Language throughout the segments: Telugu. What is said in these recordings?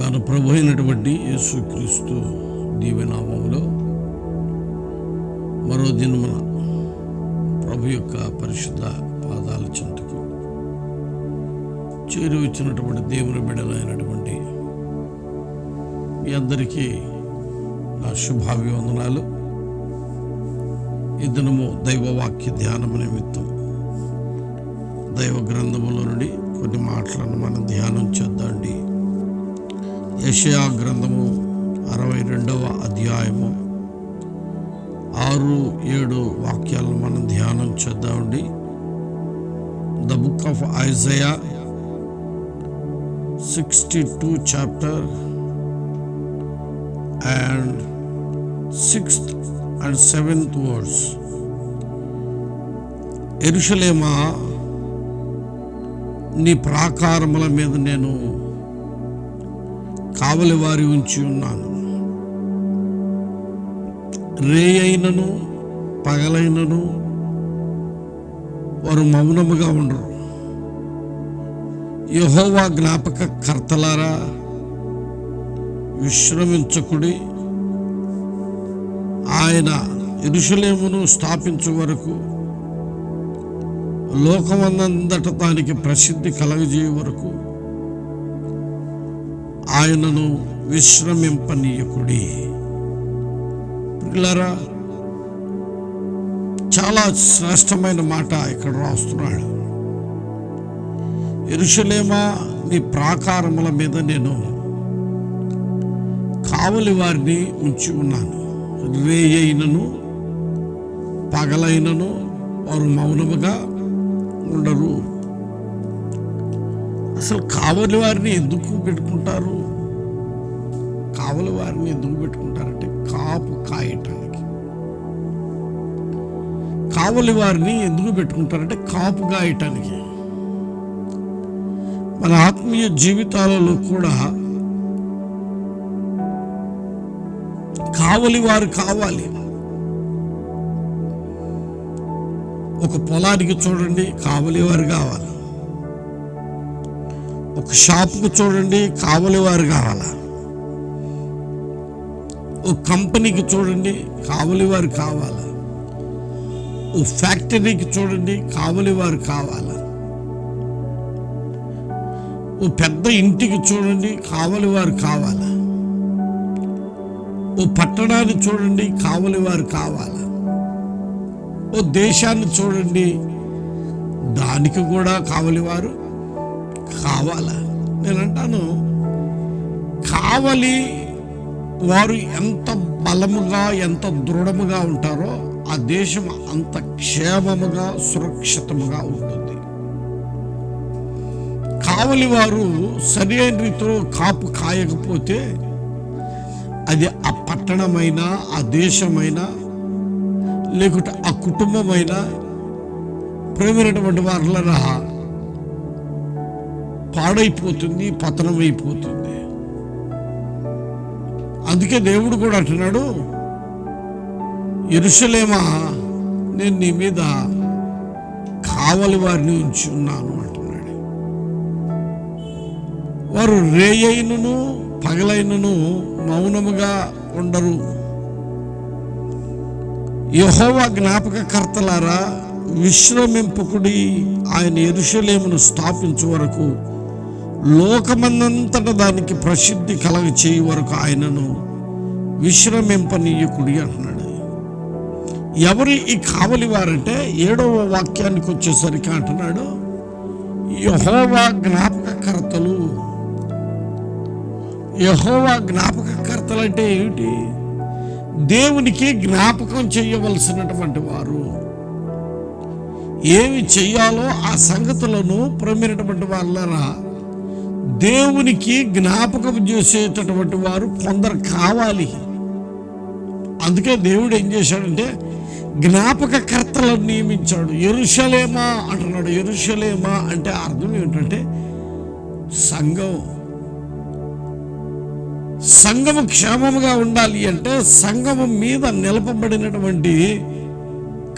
మన ప్రభు అయినటువంటి యేసుక్రీస్తు దీవెనామంలో మరో దినమున ప్రభు యొక్క పరిశుద్ధ పాదాల చెంతకు చేరి వచ్చినటువంటి దేవుని బిడ్డలైనటువంటి మీ అందరికీ నా శుభాభివందనాలు. ఈ దినము దైవవాక్య ధ్యానము నిమిత్తం దైవ గ్రంథములో నుండి కొన్ని మాటలను మనం ధ్యానం చేద్దాండి యషయా గ్రంథము అరవై రెండవ అధ్యాయము. ఆరు ఏడు వాక్యాలను మనం ధ్యానం చేద్దామండి the book of Isaiah sixty two chapter and sixth and seventh words ఎరుషలేమా నీ ప్రాకారముల మీద నేను కావలి వారి ఉంచి ఉన్నాను. రే అయినను పగలైనను వారు మౌనముగా ఉండరు. యహోవా జ్ఞాపక కర్తలారా విశ్రమించకుడి. ఆయన ఇరుషులేమును స్థాపించు వరకు లోకమందంతట దానికి ప్రసిద్ధి కలగజేయ వరకు ఆయనను విశ్రమింపనీయకుడి. పిల్లరా చాలా శ్రేష్టమైన మాట ఇక్కడ రాస్తున్నాడు. ఇరుషులేమా నీ ప్రాకారముల మీద నేను కావలి వారిని ఉంచి ఉన్నాను. రేయైనను పగలైనను వారు మౌనముగా ఉండరు. అసలు కావలి వారిని ఎందుకు పెట్టుకుంటారు? కావలి వారిని ఎందుకు పెట్టుకుంటారంటే కాపు కాయటానికి. కావలి వారిని ఎందుకు పెట్టుకుంటారంటే కాపు కాయటానికి. మన ఆత్మీయ జీవితాలలో కూడా కావలి వారు కావాలి. ఒక పొలానికి చూడండి కావలి వారు కావాలి. ఒక షాప్కు చూడండి కావలి వారు కావాలా? ఓ కంపెనీకి చూడండి కావలి వారు కావాలా? ఓ ఫ్యాక్టరీకి చూడండి కావలి వారు కావాలా? ఓ పెద్ద ఇంటికి చూడండి కావలి వారు కావాలా? ఓ పట్టణాన్ని చూడండి కావలి వారు కావాలా? ఓ దేశాన్ని చూడండి దానికి కూడా కావలి వారు కావాలా? నేను అంటాను కావలి వారు ఎంత బలముగా ఎంత దృఢముగా ఉంటారో ఆ దేశం అంత క్షేమముగా సురక్షితముగా ఉంటుంది. కావలి వారు సరి అయిన రీతిలో కాపు కాయకపోతే అది ఆ పట్టణమైనా ఆ దేశమైనా లేకుంటే ఆ కుటుంబమైనా ప్రేమైనటువంటి వారులరా పాడైపోతుంది పతనమైపోతుంది. అందుకే దేవుడు కూడా అంటున్నాడు ఎరుసలేమా నేను నీ మీద కావలి వారిని ఉంచి ఉన్నాను అంటున్నాడు. వారు రేయైనను పగలైనను మౌనముగా ఉండరు. యహోవా జ్ఞాపకకర్తలారా విశ్రమింపకుడి ఆయన ఎరుషలేమును స్థాపించు వరకు లోకమందంతట దానికి ప్రసిద్ధి కలగ చేయి వరకు ఆయనను విశ్రమింపనీయకుడి అంటున్నాడు. ఎవరు ఈ కావలి వారంటే ఏడవ వాక్యానికి వచ్చేసరికి అంటున్నాడు యహోవా జ్ఞాపకకర్తలు. యహోవా జ్ఞాపకకర్తలు అంటే ఏమిటి? దేవునికి జ్ఞాపకం చేయవలసినటువంటి వారు. ఏమి చెయ్యాలో ఆ సంగతులను ప్రమినటువంటి వాళ్ళరా? దేవునికి జ్ఞాపకం చేసేటటువంటి వారు కొందరు కావాలి. అందుకే దేవుడు ఏం చేశాడంటే జ్ఞాపకకర్తలను నియమించాడు. ఎరుషలేమా అంటున్నాడు. ఎరుషలేమా అంటే అర్థం ఏమిటంటే సంఘం. సంఘము క్షేమముగా ఉండాలి అంటే సంఘము మీద నిలపబడినటువంటి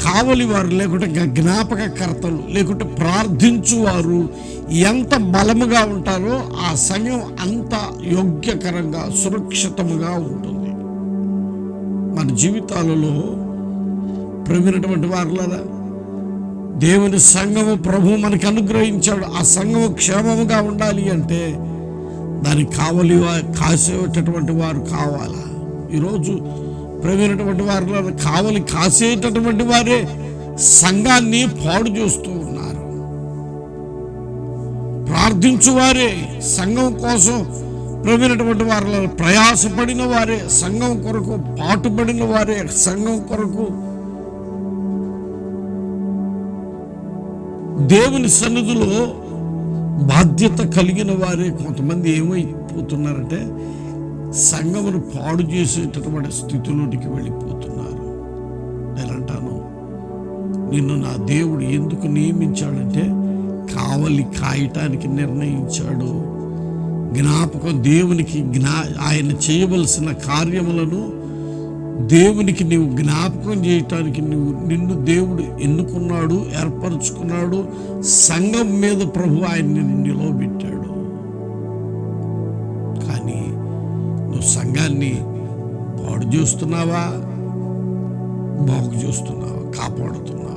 కావలి వారు లేకుంటే జ్ఞాపకకర్తలు లేకుంటే ప్రార్థించువారు ఎంత బలముగా ఉంటారో ఆ సంఘం అంత యోగ్యకరంగా సురక్షితముగా ఉంటుంది. మన జీవితాలలో ప్రవీణటువంటి వారులరా దేవుని సంఘము ప్రభు మనకి అనుగ్రహించాడు. ఆ సంఘము క్షేమముగా ఉండాలి అంటే దానికి కావలి కాసేటటువంటి వారు కావాలా? ఈరోజు ప్రవీణటువంటి వారు కావలి కాసేటటువంటి వారే సంఘాన్ని పాడు చేస్తూ ఉన్నారు. ప్రార్థించువారే సంఘం కోసం ప్రవీణటువంటి వారు ప్రయాసపడిన వారే సంఘం కొరకు పాటుపడిన వారే సంఘం కొరకు దేవుని సన్నిధిలో బాధ్యత కలిగిన వారే కొంతమంది ఏమైపోతున్నారంటే సంఘమును పాడు చేసేటటువంటి స్థితిలోనికి వెళ్ళిపోతున్నారు. నేను అంటాను నిన్ను నా దేవుడు ఎందుకు నియమించాడంటే కావలి కాయటానికి నిర్ణయించాడు. జ్ఞాపకం దేవునికి జ్ఞా ఆయన చేయవలసిన కార్యములను దేవునికి నీవు జ్ఞాపకం చేయటానికి నువ్వు నిన్ను దేవుడు ఎన్నుకున్నాడు ఏర్పరచుకున్నాడు. సంఘం మీద ప్రభు ఆయన్ని నిలవబెట్టాడు. సంఘాన్ని పాడు చేస్తున్నావా? బాగు చేస్తున్నావా? కాపాడుతున్నావా?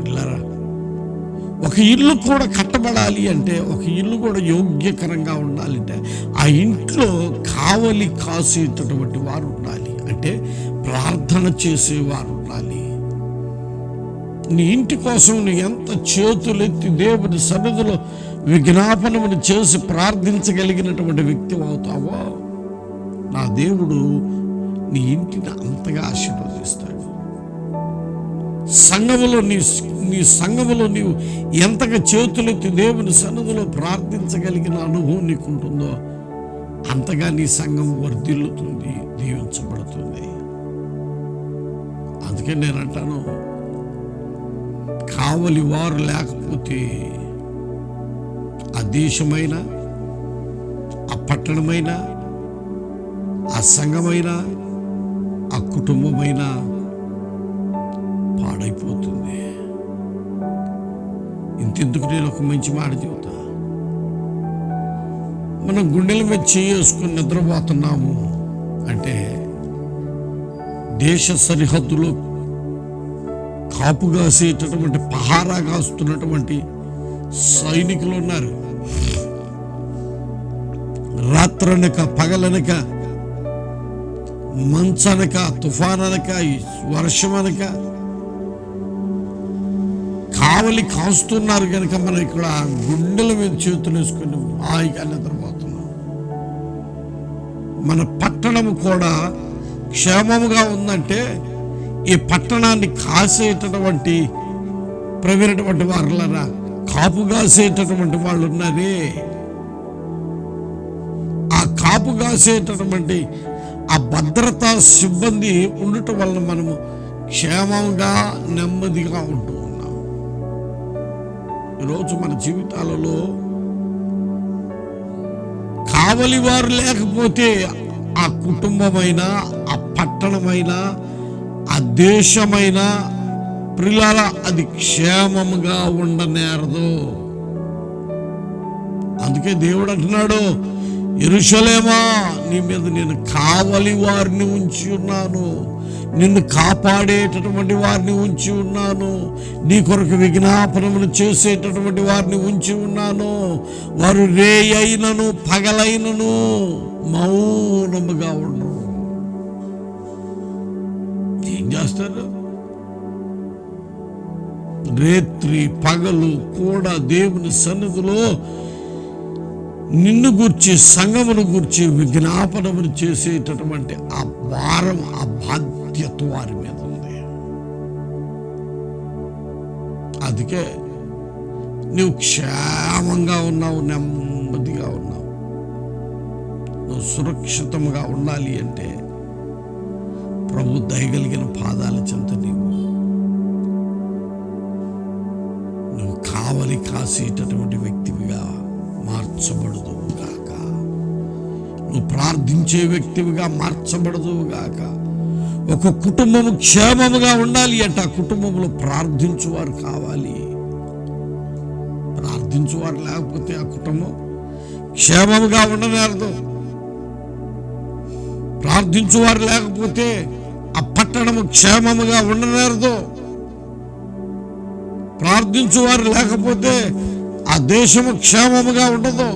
పిల్లరా ఒక ఇల్లు కూడా కట్టబడాలి అంటే ఒక ఇల్లు కూడా యోగ్యకరంగా ఉండాలంటే ఆ ఇంట్లో కావలి కాసేటటువంటి వారు ఉండాలి. అంటే ప్రార్థన చేసేవారు ఉండాలి. నీ ఇంటి కోసం నీ ఎంత చేతులెత్తి దేవుని సన్నిధిలో విజ్ఞాపనమును చేసి ప్రార్థించగలిగినటువంటి వ్యక్తి అవుతావో నా దేవుడు నీ ఇంటిని అంతగా ఆశీర్వదిస్తాడు. సంఘములో నీ నీ సంఘములో నీవు ఎంతగా చేతులెత్తి దేవుని సన్నిధిలో ప్రార్థించగలిగిన అనుభవం నీకుంటుందో అంతగా నీ సంఘం వర్ధిల్లుతుంది దీవించబడుతుంది. అందుకే నేను అంటాను కావలి వారు లేకపోతే ఆ దేశమైన ఆ పట్టణమైన ఆ సంఘమైన ఆ కుటుంబమైన పాడైపోతుంది. ఇంతెందుకు నేను ఒక మంచి మాట చెబుతా? మనం గుండెల మీద చేసుకుని నిద్రపోతున్నాము అంటే దేశ సరిహద్దులో కాపు కాసేటటువంటి పహారా కాస్తున్నటువంటి సైనికులు ఉన్నారు రాత్రనక పగలనక మంచనక తుఫాననక వర్షమనక కావలి కాస్తున్నారు కనుక మనం ఇక్కడ గుండెల మీద చేతులు వేసుకుని హాయిగా నిద్రపోతున్నాం మన పట్టణము కూడా క్షేమముగా ఉందంటే ఈ పట్టణాన్ని కాసేటటువంటి ప్రవీణటువంటి వారులరా కాపు కాసేటటువంటి వాళ్ళు ఉన్నారే ఆ కాపు కాసేటటువంటి ఆ భద్రతా సిబ్బంది ఉండటం వలన మనము క్షేమంగా నెమ్మదిగా ఉంటూ ఉన్నాం. ఈరోజు మన జీవితాలలో కావలి వారు లేకపోతే ఆ కుటుంబమైనా ఆ పట్టణమైనా ఆ దేశమైనా ప్రిలాల అది క్షేమముగా ఉండనేరదు. అందుకే దేవుడు అంటున్నాడు ఎరుషలేమా నీ మీద నేను కావలి వారిని ఉంచి ఉన్నాను. నిన్ను కాపాడేటటువంటి వారిని ఉంచి ఉన్నాను. నీ కొరకు విజ్ఞాపనములు చేసేటటువంటి వారిని ఉంచి ఉన్నాను. వారు రే అయినను పగలైనను మౌనముగా ఉండరు ఏం చేస్తారు? రేత్రి పగలు కూడా దేవుని సన్నిధిలో నిన్ను గూర్చి సంగమును గూర్చి విజ్ఞాపనమును చేసేటటువంటి ఆ భారం ఆ బాధ్యత వారి మీద ఉంది. అందుకే నువ్వు క్షేమంగా ఉన్నావు నెమ్మదిగా ఉన్నావు. నువ్వు సురక్షితంగా ఉండాలి అంటే ప్రభు దయగలిగిన పాదాల చెంత నీవు. నువ్వు కావలి కాసేటటువంటి వ్యక్తివిగా మార్చబడదువుగాక నువ్వు ప్రార్థించే వ్యక్తివిగా మార్చబడదువుగాక ఒక కుటుంబము క్షేమముగా ఉండాలి అంటే. ఆ కుటుంబంలో ప్రార్థించువారు కావాలి. ప్రార్థించువారు లేకపోతే ఆ కుటుంబం క్షేమముగా ఉండనేరదు ప్రార్థించువారు లేకపోతే ఆ పట్టణము క్షేమముగా ఉండనేరదు ప్రార్థించువారు లేకపోతే ఆ దేశము క్షేమముగా ఉండదు.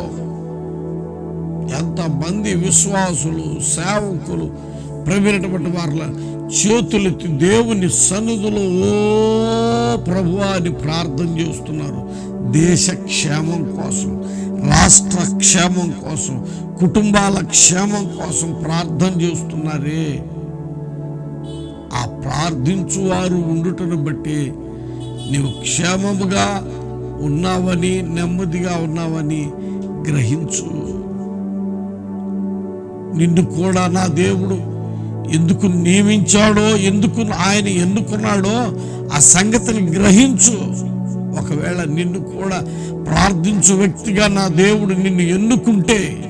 ఎంతమంది విశ్వాసులు సేవకులు ప్రవీణటువంటి వారిల చేతులెత్తి దేవుని సన్నిధిలో ఓ ప్రభు అని ప్రార్థన చేస్తున్నారు. దేశ క్షేమం కోసం రాష్ట్ర క్షేమం కోసం కుటుంబాల క్షేమం కోసం ప్రార్థన చేస్తున్నారే. ఆ ప్రార్థించువారు ఉండుటను బట్టి నీవు క్షేమముగా ఉన్నావని నెమ్మదిగా ఉన్నావని గ్రహించు. నిన్ను కూడా నా దేవుడు ఎందుకు నియమించాడో ఎందుకు ఆయన ఎన్నుకున్నాడో ఆ సంగతిని గ్రహించు. ఒకవేళ నిన్ను కూడా ప్రార్థించు వ్యక్తిగా నా దేవుడు నిన్ను ఎన్నుకుంటే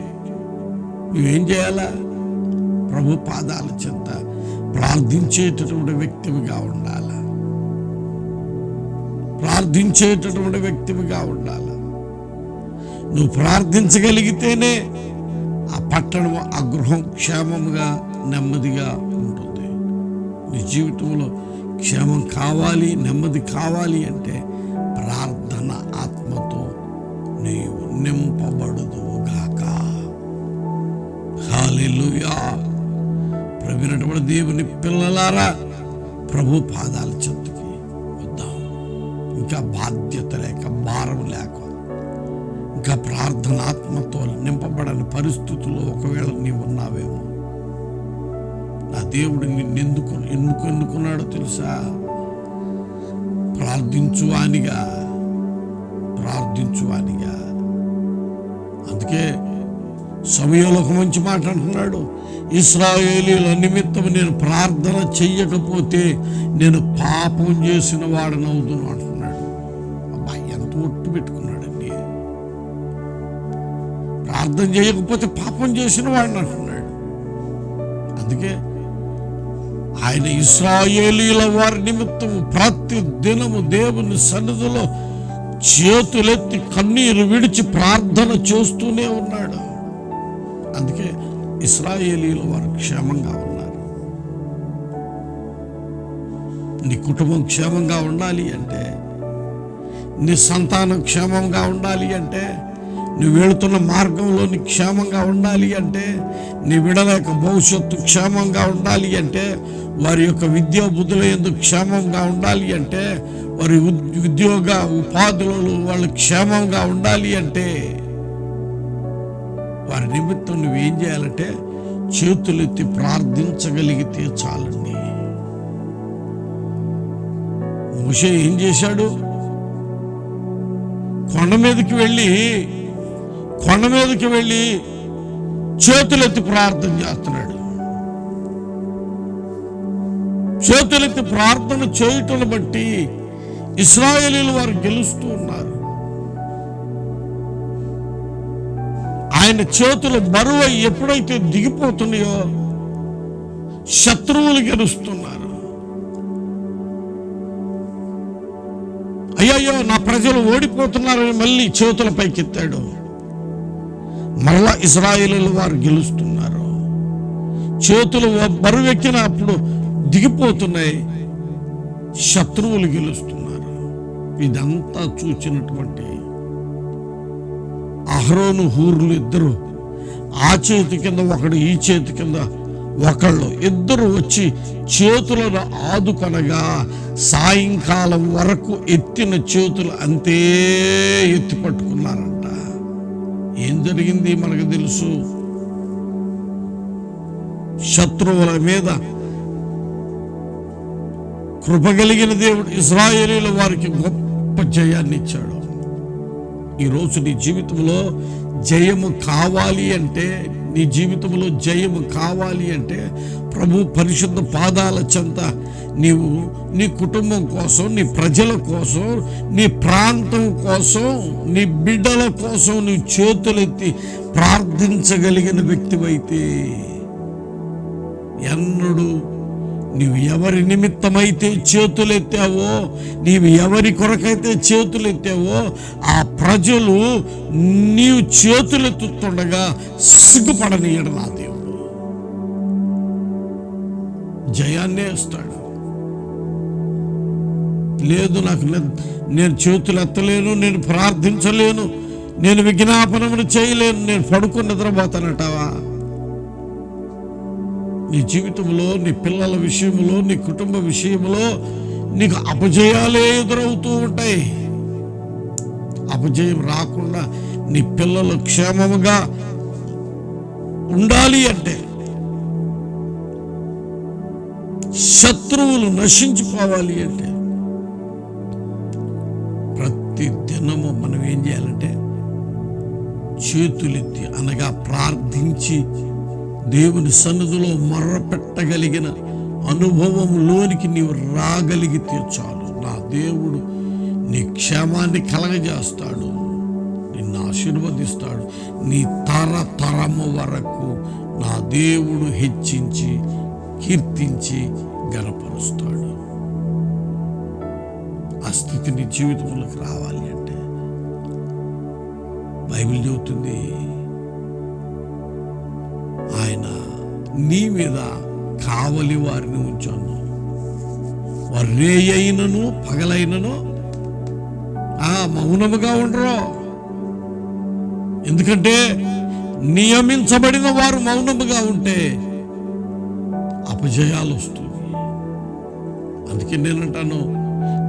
నువ్వేం చేయాలా? ప్రభు పాదాల చెంత ప్రార్థించేటటువంటి వ్యక్తివిగా ఉండాలి. ప్రార్థించేటటువంటి వ్యక్తివిగా ఉండాలి. నువ్వు ప్రార్థించగలిగితేనే ఆ పట్టణం ఆ గృహం క్షేమముగా నెమ్మదిగా ఉంటుంది. నీ జీవితంలో క్షేమం కావాలి నెమ్మది కావాలి అంటే ప్రార్థన ఆత్మతో నీవు నింపబడుదుగాక హాలిలుయా ప్రవీణటువంటి దేవుని పిల్లలారా ప్రభు పాదాలు చెంతకి ఇంకా బాధ్యత లేక భారం లేక ఇంకా ప్రార్థనాత్మతో నింపబడని పరిస్థితుల్లో ఒకవేళ నీవు ఉన్నావేమో నా దేవుడు నిన్నెందుకు ఎందుకు ఎన్నుకున్నాడో తెలుసా? ప్రార్థించువానిగా ప్రార్థించువానిగా అందుకే సమయంలో ఒక మంచి మాట అంటున్నాడు ఇస్రాయేలీల నిమిత్తం నేను ప్రార్థన చెయ్యకపోతే నేను పాపం చేసిన వాడనవుతున్నాను అంటున్నాడు ఎంత ఒట్టు పెట్టుకున్నాడండి. ప్రార్థన చేయకపోతే పాపం చేసిన వాడిని అంటున్నాడు. అందుకే ఆయన ఇస్రాయేలీల వారి నిమిత్తం ప్రతి దినము దేవుని సన్నిధిలో చేతులెత్తి కన్నీరు విడిచి ప్రార్థన చేస్తూనే ఉన్నాడు. అందుకే ఇస్రాయేలీల వారు క్షేమంగా ఉన్నారు. నీ కుటుంబం క్షేమంగా ఉండాలి అంటే నీ సంతానం క్షేమంగా ఉండాలి అంటే నువ్వు వెళుతున్న మార్గంలో నీ క్షేమంగా ఉండాలి అంటే నీ విడల యొక్క భవిష్యత్తు క్షేమంగా ఉండాలి అంటే వారి యొక్క విద్యా బుద్ధుల ఎందుకు క్షేమంగా ఉండాలి అంటే వారి ఉద్యోగ ఉపాధులలో వాళ్ళు క్షేమంగా ఉండాలి అంటే వారి నిమిత్తం నువ్వేం చేయాలంటే చేతులెత్తి ప్రార్థించగలిగితే చాలండి. ముషే ఏం చేశాడు? కొండ మీదకి వెళ్ళి కొండ మీదకి వెళ్ళి చేతులెత్తి ప్రార్థన చేస్తున్నాడు. చేతులెత్తి ప్రార్థన చేయటం బట్టి ఇస్రాయేలీలు వారు గెలుస్తూ ఉన్నారు. ఆయన చేతులు బరువు ఎప్పుడైతే దిగిపోతున్నాయో శత్రువులు గెలుస్తున్నారు. అయ్యయ్యో నా ప్రజలు ఓడిపోతున్నారని మళ్ళీ చేతుల పైకెత్తాడు. మరలా ఇస్రాయేలీలు వారు గెలుస్తున్నారు. చేతులు బరువెక్కినప్పుడు దిగిపోతున్నాయి. శత్రువులు గెలుస్తున్నారు. ఇదంతా చూచినటువంటి అహ్రోను హూర్లు ఇద్దరు ఆ చేతి కింద ఒకడు ఈ చేతి కింద ఒకళ్ళు ఇద్దరు వచ్చి చేతులను ఆదుకొనగా సాయంకాలం వరకు ఎత్తిన చేతులు అంతే ఎత్తి పట్టుకున్నారంట. ఏం జరిగింది మనకు తెలుసు? శత్రువుల మీద కృప కలిగిన దేవుడు ఇస్రాయేలీల వారికి గొప్ప జయాన్ని ఇచ్చాడు. ఈరోజు నీ జీవితంలో జయము కావాలి అంటే నీ జీవితంలో జయము కావాలి అంటే ప్రభు పరిశుద్ధ పాదాల చెంత నీవు నీ కుటుంబం కోసం నీ ప్రజల కోసం నీ ప్రాంతం కోసం నీ బిడ్డల కోసం నీ చేతులెత్తి ప్రార్థించగలిగిన వ్యక్తివైతే ఎన్నడూ నీవు ఎవరి నిమిత్తమైతే చేతులెత్తావో నీవు ఎవరి కొరకైతే చేతులెత్తావో ఆ ప్రజలు నీవు చేతులెత్తుతుండగా సిగ్గుపడనీయడు నా దేవుడు. జయాన్నే ఇస్తాడు లేదు నాకు నేను చేతులు ఎత్తలేను నేను ప్రార్థించలేను నేను విజ్ఞాపనములు చేయలేను నేను పడుకుని నిద్రపోతానంటావా? నీ జీవితంలో నీ పిల్లల విషయంలో నీ కుటుంబ విషయంలో నీకు అపజయాలే ఎదురవుతూ ఉంటాయి. అపజయం రాకుండా నీ పిల్లలు క్షేమముగా ఉండాలి అంటే శత్రువులు నశించిపోవాలి అంటే ప్రతి దినము మనం ఏం చేయాలంటే చేతులెత్తి అనగా ప్రార్థించి దేవుని సన్నిధిలో మర్రపెట్టగలిగిన అనుభవంలోనికి నీవు రాగలిగితే చాలు నా దేవుడు నీ క్షేమాన్ని కలగజేస్తాడు. నిన్ను ఆశీర్వదిస్తాడు. నీ తర తరము వరకు నా దేవుడు హెచ్చించి కీర్తించి గనపరుస్తాడు ఆ స్థితి నీ జీవితంలోకి రావాలి అంటే బైబిల్ చెబుతుంది ఆయన నీ మీద కావలి వారిని ఉంచాను. వారు రే అయినను పగలైనను ఆ మౌనముగా ఉండరు? ఎందుకంటే నియమించబడిన వారు మౌనముగా ఉంటే అపజయాలు వస్తుంది అందుకే నేనంటాను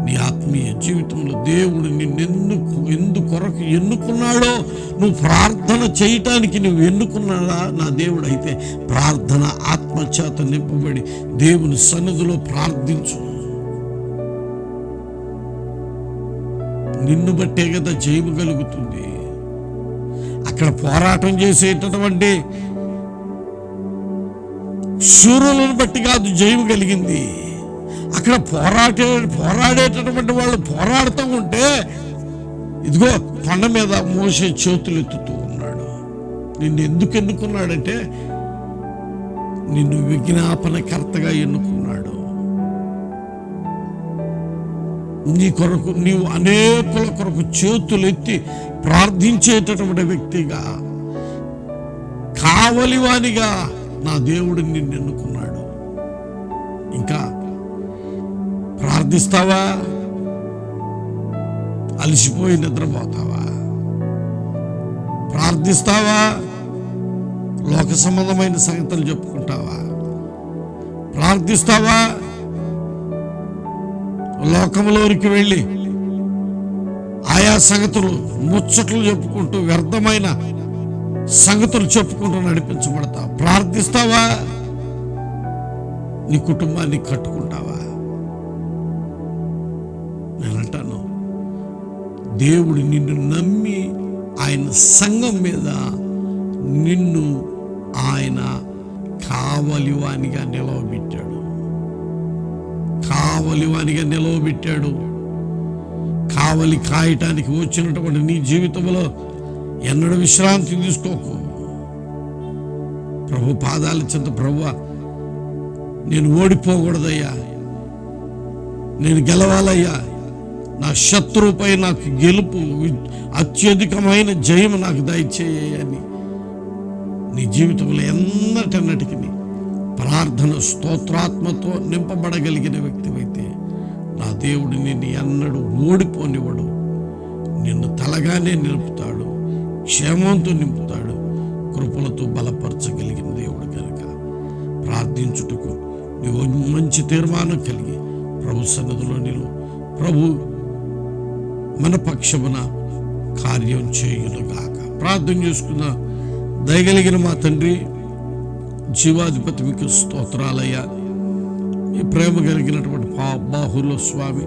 నీ ఆత్మీయ జీవితంలో దేవుడు నిన్నెందుకు ఎందుకొరకు ఎన్నుకున్నాడో నువ్వు ప్రార్థన చేయటానికి నువ్వు ఎన్నుకున్నాడా? నా దేవుడు అయితే ప్రార్థన ఆత్మచేత నింపబడి దేవుని సన్నిధిలో ప్రార్థించు. నిన్ను బట్టే కదా జయము కలుగుతుంది. అక్కడ పోరాటం చేసేటటువంటి శూరులను బట్టి కాదు జయము కలిగింది. అక్కడ పోరాటే పోరాడేటటువంటి వాళ్ళు పోరాడుతూ ఉంటే ఇదిగో కొండ మీద మోసే చేతులు ఎత్తుతూ ఉన్నాడు. నిన్ను ఎందుకు ఎన్నుకున్నాడంటే నిన్ను విజ్ఞాపనకర్తగా ఎన్నుకున్నాడు. నీ కొరకు నీవు అనేకుల కొరకు చేతులు ఎత్తి ప్రార్థించేటటువంటి వ్యక్తిగా కావలివానిగా నా దేవుడు నిన్ను ఎన్నుకున్నాడు. ఇంకా ప్రార్థిస్తావా అలసిపోయి నిద్రపోతావా? ప్రార్థిస్తావా? లోక సంబంధమైన సంగతులు చెప్పుకుంటావా? ప్రార్థిస్తావా? లోకంలోనికి వెళ్ళి ఆయా సంగతులు ముచ్చట్లు చెప్పుకుంటూ వ్యర్థమైన సంగతులు చెప్పుకుంటూ నడిపించబడతావు. ప్రార్థిస్తావా? నీ కుటుంబాన్ని కట్టుకుంటావా? దేవుడు నిన్ను నమ్మి ఆయన సంఘం మీద నిన్ను ఆయన కావలివానిగా నిలవబెట్టాడు. కావలివానిగా నిలవబెట్టాడు. కావలి కాయటానికి వచ్చినటువంటి నీ జీవితంలో ఎన్నడూ విశ్రాంతి తీసుకోకు. ప్రభు పాదాల చెంత ప్రభు నేను ఓడిపోకూడదయ్యా. నేను గెలవాలయ్యా. నా శత్రువుపై నాకు గెలుపు అత్యధికమైన జయం నాకు దయచేయని నీ జీవితంలో ఎన్నటన్నటికి ప్రార్థన స్తోత్రాత్మతో నింపబడగలిగిన వ్యక్తివైతే నా దేవుడు నిన్ను ఎన్నడూ ఓడిపోనివ్వడు. నిన్ను తలగానే నిలుపుతాడు క్షేమంతో నింపుతాడు కృపలతో బలపరచగలిగిన దేవుడు కనుక. ప్రార్థించుటకు నీవు మంచి తీర్మానం కలిగి ప్రభు సన్నిధిలో నిలువు. ప్రభు మన పక్షమున కార్యం చేయునుగాక. ప్రార్థన చేసుకున్న దయగలిగిన మా తండ్రి జీవాధిపతి మీకు స్తోత్రాలయ్యా. ఈ ప్రేమ కలిగినటువంటి బాహుల స్వామి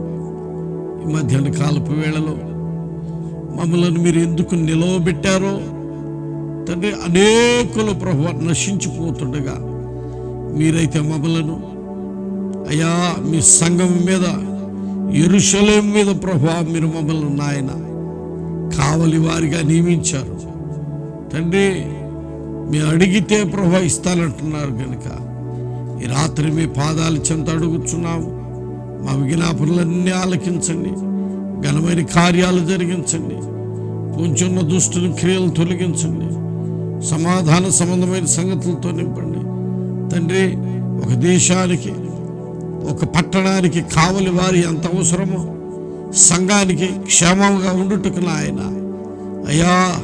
ఈ మధ్యాహ్న కాలపు వేళలో మమ్మల్ని మీరు ఎందుకు నిలవబెట్టారో తండ్రి అనేకులు ప్రభు నశించిపోతుండగా మీరైతే మమ్మలను అయ్యా మీ సంఘం మీద ఎరుషలేం మీద ప్రభా మీరు మమ్మల్ని నాయన కావలి వారిగా నియమించారు. తండ్రి మీరు అడిగితే ప్రభా ఇస్తానంటున్నారు కనుక ఈ రాత్రి మీ పాదాలు చెంత అడుగుచున్నాము మా విజ్ఞాపనలన్నీ ఆలకించండి. ఘనమైన కార్యాలు జరిగించండి. కొంచెం దుష్టుని క్రియలు తొలగించండి. సమాధాన సంబంధమైన సంగతులతో నింపండి. తండ్రి ఒక దేశానికి ఒక పట్టణానికి కావలి వారి ఎంత అవసరమో? సంఘానికి క్షేమంగా ఉండుటకు నాయన. అయ్యా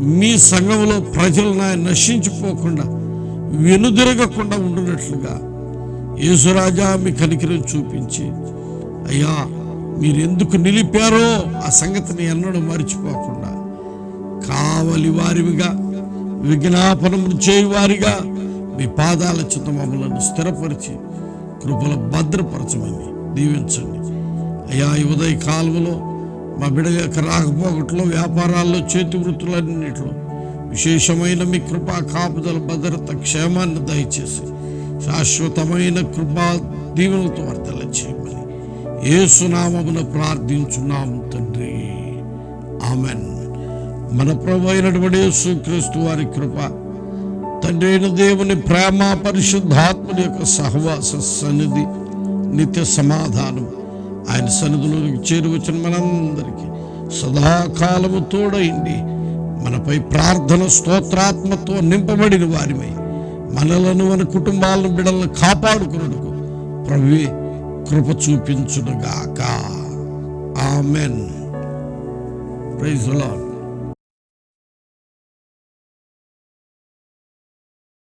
మీ సంఘంలో ప్రజలు నాయన నశించిపోకుండా వెనుదిరగకుండా ఉండునట్లుగా. యేసురాజా మీ కనికిరం చూపించి అయ్యా మీరు ఎందుకు నిలిపారో ఆ సంగతిని ఎన్నడూ మర్చిపోకుండా. కావలి వారివిగా విజ్ఞాపనము చేయువారిగా మీ పాదాల చుట్టూ మమ్మలను స్థిరపరిచి కృపల భద్రపరచమని దీవించండి. అయ్యా ఈ ఉదయ కాలువలో మా బిడ్డ యొక్క రాకపోకట్లో వ్యాపారాల్లో చేతి వృత్తులన్నింటిలో విశేషమైన మీ కృపా కాపుదల భద్రత క్షేమాన్ని దయచేసి శాశ్వతమైన కృపా దీవెనలతో వర్తల చేయమని ఏసునామమున ప్రార్థించున్నాము తండ్రి. ఆమెన్. మన ప్రభు అయినటువంటి యేసుక్రీస్తు వారి కృప తండ్రి అయిన దేవుని ప్రేమ పరిశుద్ధాత్మని యొక్క సహవాస సన్నిధి నిత్య సమాధానం. ఆయన సన్నిధిలోకి చేరువచ్చిన మనందరికీ సదాకాలము తోడైంది మనపై ప్రార్థన స్తోత్రాత్మతో నింపబడిన వారిమై మనలను మన కుటుంబాలను బిడలను కాపాడుకున్నకు ప్రభువే కృప చూపించునుగాక. ఆమెన్. Praise lord